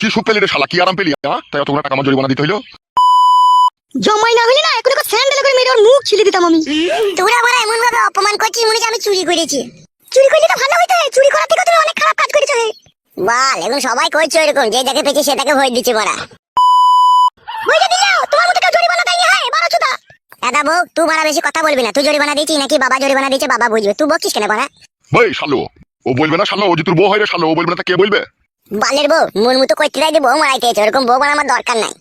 কি সুখ পেলি রে শালা? কি আরাম পেলি হ্যাঁ? তাই অতগুলো টাকা আমার জরিমানা দিতে হইল। জমাই না হলে না এখন একটা স্যান্ডেল করে মেরে ওর মুখ ছিলে দিতাম আমি। তোরা আমার এমন ভাবে অপমান করছিস মনে আমি চুরি করেছি। চুরি করলে তো ভালো হইতো চুরি করার থেকে তুমি অনেক খারাপ কাজ করেছ হে বল এখন সবাই করছে এরকম যে যাকে পেয়েছে সেটাকে ভোট দিচ্ছে মারা বইটা দিলেও তোমার মতো কেউ জরিমানা দেয়নি হ্যাঁ বারো চোদা। দাদা বউ তুই মারা বেশি কথা বলবি না তুই জরিমানা দিচ্ছি নাকি বাবা জরিমানা দিচ্ছে বাবা বুঝবে তুই বকিস কেন মারা ভাই শালো ও বলবে না শালো ও যে তোর বউ হয় রে শালো ও বলবে না তা কে বলবে? বালের বউ মন মতো করতে দেয় যে বউ মারাইতে হয়েছে ওরকম বউ বানার আমার দরকার নাই।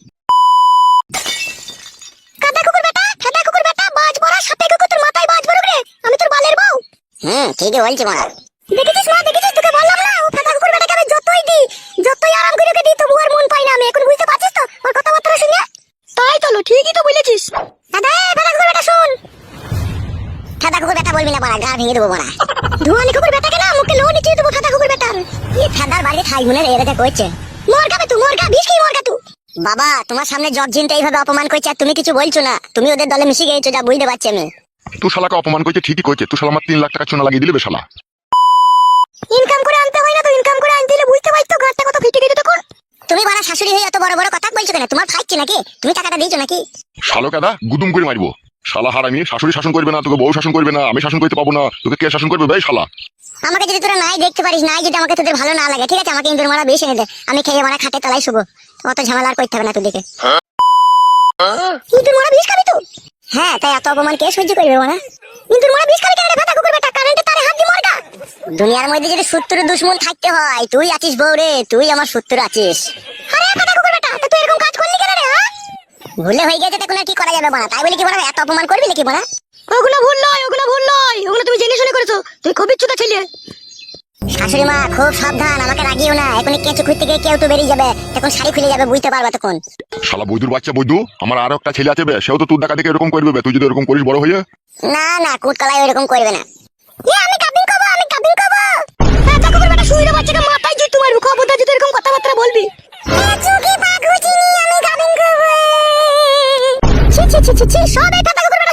কাদা কুকুর বেটা ফেদা কুকুর বেটা বাজ পড়া সাপে কুকুর তোর মাথায় বাজ পড়ুক রে আমি তোর বালের বউ। হুম ঠিকই বলছি মারা দেখেছিস মা দেখেছিস? তোকে বললাম না ও ফেদা কুকুর বেটাকে আমি যতই দিই যতই আরাম করে ওকে দিই তবু আর মন পাই না আমি। এখন বুঝতে পারছিস তো ওর কথাবার্তা শুনে তাই তো লো, ঠিকই তো বলেছিস। দাদা এ, ফেদা কুকুর বেটা শুন। ফেদা কুকুর বেটা বলবি না মারা গা ভেঙে দেবো মারা ধোয়ানি কুকুর বেটাকে না মুখে লো নিচে দেবো ফেদা কুকুর বেটার এই ফেদার বাড়িতে থাকব না এরা যা করছে মর খাবে তুই মর খা বিষ খেয়ে মর খা তুই বাবা তোমার সামনে এইভাবে অপমান করছে আর তুমি কিছু বলছো না। তুমি ওদের দলে মিশে গেছো যা বুঝতে পারছি আমি। তুই শালাকে অপমান করছে ঠিকই করছে তুই শালা আমার তিন লাখ টাকা চুনা লাগিয়ে দিলে শালা। ইনকাম করে আনতে হয় না তো ইনকাম করে আনতে বুঝতে পারছ গাড়টা কত ফিটে গেছে তখন তুমি বাড়া শাশুড়ি হয়ে এত বড় বড় কথা বলছো কেন? তোমার ফাইচ্ছে নাকি? তুমি টাকাটা দিয়েছ নাকি? শালো কাদা গুদুম করে মারবো। শালা হারামি, শাশুড়ি শাসন করবে না, তোকে বউ শাসন করবে না, আমি শাসন করতে পাবো না, তোকে কে শাসন করবে ভাই শালা? আমাকে যদি তোরা নাই দেখতে পারিস, নাই যদি আমাকে তোদের ভালো না লাগে, ঠিক আছে? আমাকে ইন্দুর মারা বেশি এনে দে। আমি খেয়ে মারা খাটে তলায় শুবো। অত ঝামেলা আর করতে হবে না তোদেরকে। ইঁদুর মারা বিষ খাবি তো? হ্যাঁ তাই এত অপমান কে সহ্য করবে মারা ইঁদুর মারা বিষ খাবি কেন রে? ফেদা কুকুর বেটা কারেন্টে তারে হাত দিয়ে মরগা দুনিয়ার মধ্যে যদি শত্রু দুশ্মন থাকতে হয়, তুই আছিস বউরে তুই আমার শত্রু আছিস। আরে, ফেদা কুকুর বেটা তুই এরকম কাজ করলি কেন রে হ্যাঁ ভুলে হয়ে গেছে তখন আর কি করা যাবে মারা তাই বলে কি মারা এত অপমান করবি নাকি মারা ওগুলো ভুল নয় ওগুলো ভুল নয় ওগুলো তুমি জেনে শুনে করেছ। তুই খুবই চুদা ছেলে। শাশুড়ি মা খুব সাবধান আমাকে রাগিও না। এখন কেঁচু খুঁজতে গিয়ে কেউ তো বেরিয়ে যাবে। তখন শাড়ি খুলে যাবে বুঝতে পারবে তখন। শালা বৈদুর বাচ্চা বৈদু আমার আরও একটা ছেলে আছে বে সেও তো তোর দেখা দেখে এরকম করবে তুই যদি এরকম করিস বড় হয়ে। না না কুটকলাই ওরকম করবে না। আমি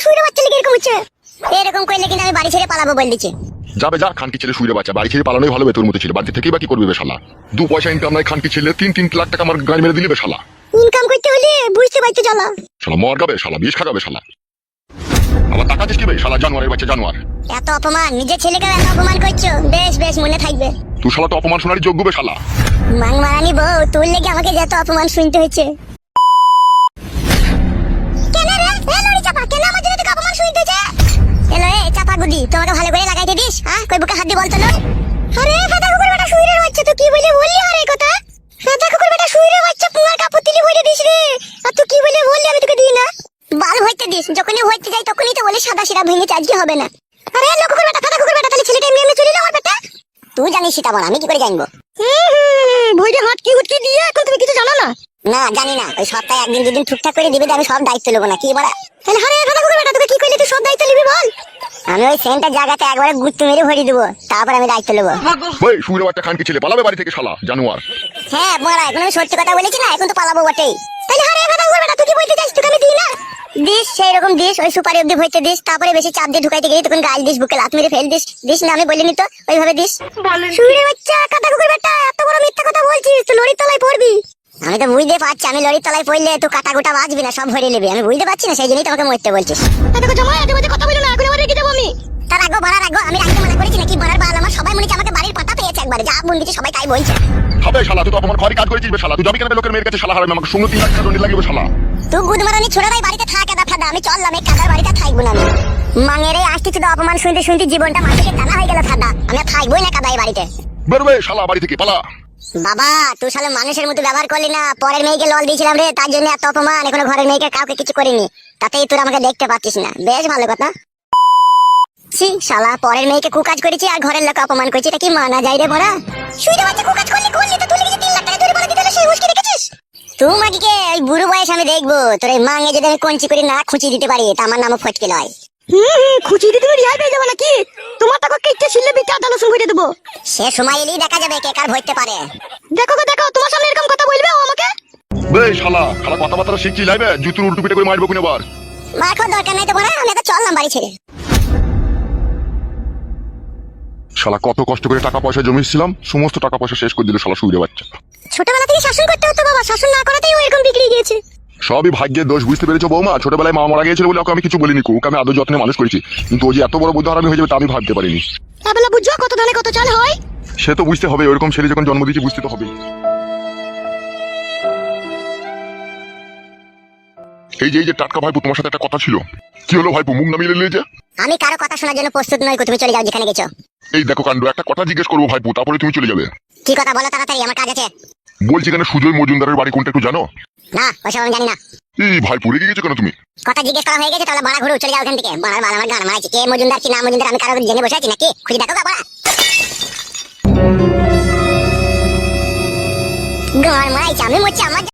শুইরে বাচ্চা লেগে এরকম হচ্ছে? এরকম কিন্তু আমি বাড়ি ছেড়ে পালাবো বল দিচ্ছে। যাবে যা খানকি ছেলে শুয়ে বাচ্চা বাড়ি ছেড়ে পালানোই ভালো তোর মতো ছিল। থেকেই বা কি করবি শালা? দু পয়সা ইনকাম নাই খানকি ছেলে তিন তিন লাখ টাকা আমার গাড়ি মেরে দিলে শালা। ইনকাম করতে হলে বুঝতে জ্বালা। শালা মর গাবে শালা বিষ শালা। আবার তাকাচ্ছিস কি বে? শালা জানোয়ারের বাচ্চা জানোয়ার। এত অপমান নিজের ছেলেকে এত অপমান করছ? বেশ বেশ মনে থাকবে। তুই শালা তো অপমান শোনারই যোগ্য বে শালা। মান মারানি বউ তোর লেগে আমাকে যত অপমান শুনতে হচ্ছে। তোমাকে ভালো করে হ্যাঁ কই বুকে হাত দিয়ে বলতো না আরে কুকুর বেটা শুইরে বাচ্চা তুই কি বলে বললি আর কথা কুকুর বেটা শুইরে বাচ্চা পুঙ্গার কাপড় দিস রে আর তুই কি বলে বললি আমি তোকে দিই না বাল হইতে দিস যখনই হইতে যাই তখনই তো বলে সাদা সিরা ভেঙে হবে না আরে লোক কুকুর বেটা ফেদা কুকুর বেটা তাহলে ছেলেটা এমনি এমনি আমার বেটা তুই জানিস সেটা বল আমি কি করে জানব ভইরে হাটকি হুটকি দিয়ে এখন তুমি কিছু জানো না জানি না। ওই সপ্তাহে একদিন দুদিন ঠিকঠাক করে দিবে আমি সব দায়িত্ব নেব না কি বলা তাহলে হারে ফেদা কুকুর বেটা তোকে কি কইলি তুই সব দায়িত্ব নিবি বল? আমি ওই সেন্টার জায়গাতে একবারে গুত্তু মেরে ভরিয়ে দেবো তারপর আমি দায়িত্ব নেব। ওই শুয়ে বাচ্চা খানকি ছেলে পালাবে বাড়ি থেকে শালা জানোয়ার। হ্যাঁ বড়া এখন আমি সত্যি কথা বলেছি না এখন তো পালাবো বটেই। তাহলে হারে ফেদা কুকুর বেটা তুই কি বলতে চাইছিস তোকে আমি দিই না? দিস সেই রকম দিস ওই সুপারি অব্দি ভরতে দিস তারপরে বেশি চাপ দিয়ে ঢুকাইতে গেলে তখন গাল দিস বুকে লাত মেরে ফেল দিস। দিস না আমি বলিনি তো ওইভাবে দিস। শুইরে বাচ্চা কাদা কুকুর বেটা এত বড় মিথ্যা কথা বলছিস তুই লড়ির তলায় পড়বি। আমি তো বুঝতে পারছি আমি লরির তলায় পড়লে তুই কাটা গোটা বাজবি না সব ভরে নেবে। আমি বুঝতে পারছি না সেই জন্যই তোমাকে মরতে বলছিস জমা কথা বলো না এখন আমার রেগে যাব আমি। তার আগো বাড়ার আগো আমি রাখতে মানা করেছি নাকি? বাড়ার বাল আমার সবাই মনে আমাকে বাড়ির পাতা পেয়েছে একবারে যা সবাই তাই বলছে। হবে শালা তুই তো অপমান ঘরে কাজ করেছিস বে শালা তুই যাবি কেন লোকের মেয়ের কাছে? শালা হারাবে আমাকে শূন্য তিন লাখ টাকা দণ্ড লাগবে শালা। তুই গুদমারানি ছোড়ারাই বাড়িতে থাক এদা ফাদা আমি চললাম এই কাদার বাড়িতে থাকব না আমি। মাঙের এই আসতে শুধু অপমান শুনতে শুনতে জীবনটা মাটিকে টানা হয়ে গেল ফাদা। আমি থাকবোই না কাদাই বাড়িতে। বেরোবে শালা বাড়ি থেকে পালা। বাবা, তুই সালে মানুষের মতো ব্যবহার করলি না। পরের মেয়েকে লল দিয়েছিলাম রে, তার জন্য এত অপমান। এখনও ঘরের মেয়েকে কাউকে কিছু করিনি। তাতেই তোর আমাকে দেখতে পাচ্ছিস না। বেশ ভালো কথা। ছি, শালা, পরের মেয়েকে কুকাজ করেছি আর ঘরের লোক অপমান করেছি। এটা কি মানা যায় রে বড়া? শুইরে বাচ্চা, কুকাজ করলি করলি তো। তুই লিখে তিন লাখ টাকা জরিমানা দিতে হলে সেই হুঁশকে রেখেছিস তুই মাকিকে ওই বুড়ো বয়স আমি দেখব। তোর এই মাঙে যদি আমি কঞ্চি করে না খুঁচি দিতে পারি, তা আমার নামও ফটকে লয়। হুম হুম তুমি রিহাই পেয়ে যাবে নাকি? তোমার টাকা কেটে ছিলে বিটা আদা করে দেবো। সে সময় এলেই দেখা যাবে কে কার ভরতে পারে। দেখো গো দেখো তোমার সামনে এরকম কথা বলবে ও আমাকে? বে শালা শালা কথাবার্তা শিখছি লাইবে জুতুর উল্টো পিটে করে মারবো কিনে বার দরকার নাই তো বড়া আমি তো চললাম বাড়ি ছেড়ে। শালা কত কষ্ট করে টাকা পয়সা জমিয়েছিলাম সমস্ত টাকা পয়সা শেষ করে দিল শালা শুয়ে বাচ্চা। ছোটবেলা থেকে শাসন করতে হতো বাবা শাসন না করাতেই ও এরকম বিগড়ে গিয়েছে। সবই ভাগ্যের দোষ বুঝতে পেরেছ বৌমা? ছোটবেলায় মা মারা গিয়েছিল বলে ওকে আমি কিছু বলিনি ওকে আমি আদর যত্নে মানুষ করেছি। কিন্তু ও যে এত বড় বুদ্ধ হারামি হয়ে যাবে তা আমি ভাবতে পারিনি। এবেলা বুঝছ কত ধানে কত চাল হয়? সে তো বুঝতে হবে ওরকম ছেলে যখন জন্ম দিয়েছি বুঝতে তো হবেই। এই যে এই যে টাটকা ভাইপো তোমার সাথে একটা কথা ছিল। কি হলো ভাইপো মুখ নামিয়ে নিলে যে? আমি কারও কথা শোনার জন্য প্রস্তুত নই তুমি চলে যাও যেখানে গেছো। এই দেখো কাণ্ড একটা কথা জিজ্ঞেস করব ভাইপো তারপরে তুমি চলে যাবে। কি কথা বলো তাড়াতাড়ি আমার কাজ আছে। বলছি কেন সুজয় মজুমদারের বাড়ি কোনটা একটু জানো? না ওসব আমি জানি না। এই ভাই পুরে গিয়ে গেছো কেন তুমি? কথা জিজ্ঞেস করা হয়ে গেছে তাহলে বাড়া ঘুরে চলে যাও ওখান থেকে। বাড়ার বাড়া আমার গান মারাইছে। কে মজুমদার কি না মজুমদার আমি কারও জেনে বসে আছি নাকি? খুঁজে দেখো বাড়া গান মারাইছে আমি মরছি আমার